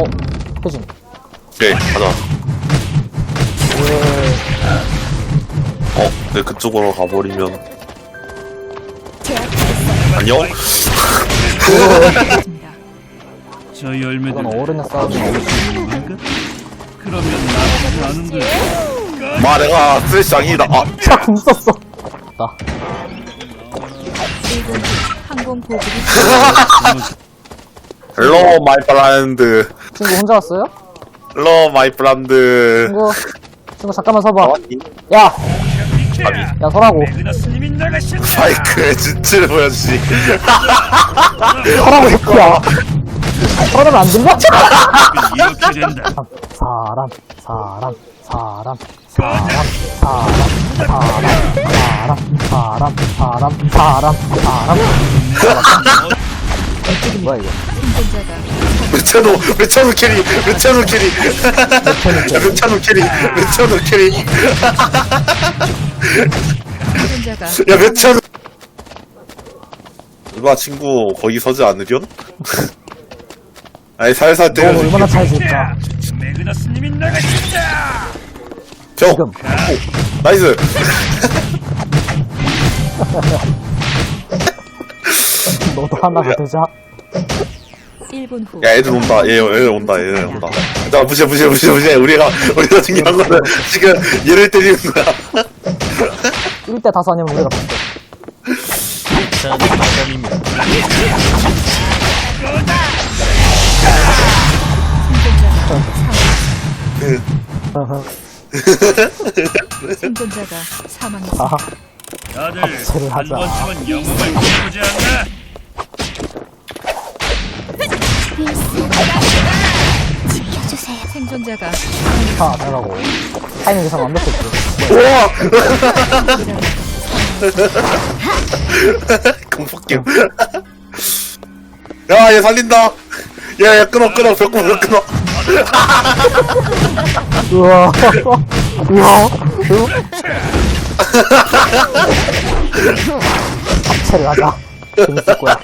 어, 혜진. 오케이 가자 왜, 어 근데 그쪽으로 가버리면 안녕? 저 열매들 이건 어른의 싸움이야. 뭔가? 그러면 나쁘지 않은데 마 내가 쓰레시장이다 아 야, 궁 썼어. 나. 항공 보급이 헬로 마이 브란드 친구 혼자 왔어요? 헬로 마이 브란드 친구, 친구 잠깐만 서봐. 어? 야, 아니 야, 서라고. 사이클의 진치를 보여주지 서라고, 새끼야. 서는 안 들려? 이렇게 된다 사람, 사람, 사람, 사람, 사람, 사람, 사람, 사람, 사람, 사람, 사람. 뭐야, 이거? 루차노 루차노 캐리 루차노 캐리 루차노 캐리 루차노 캐리 생존자가 야 루차노 누가 친구 거기 서지 않으련? 아니 살살 너 때려줄게 얼마나 잘 줄까? 매그너스님이 나가신다 정! 지금. 오, 나이스! 너도 하나가 되자. 1분 후. 야 애들 온다. 얘 애들 온다. 얘들 온다. 자 무시해 무시해 무시해 무시해. 우리가 우리가 중요한 거는 지금 얘를 때리는 거야. 1대 다섯 아니면 우리가 봤어. 생존자가 사망했습니다. 아, 다들 한 하자. 번쯤은 영웅을 해보지 않나? 생존자가 다 나가고. 타이밍 계산 완벽했지. 우와 공포게임 야 얘 살린다 야 야 끊어 끊어 벽구 벽 끊어 우와. 우와. 합체를 하자. 재밌을 거야.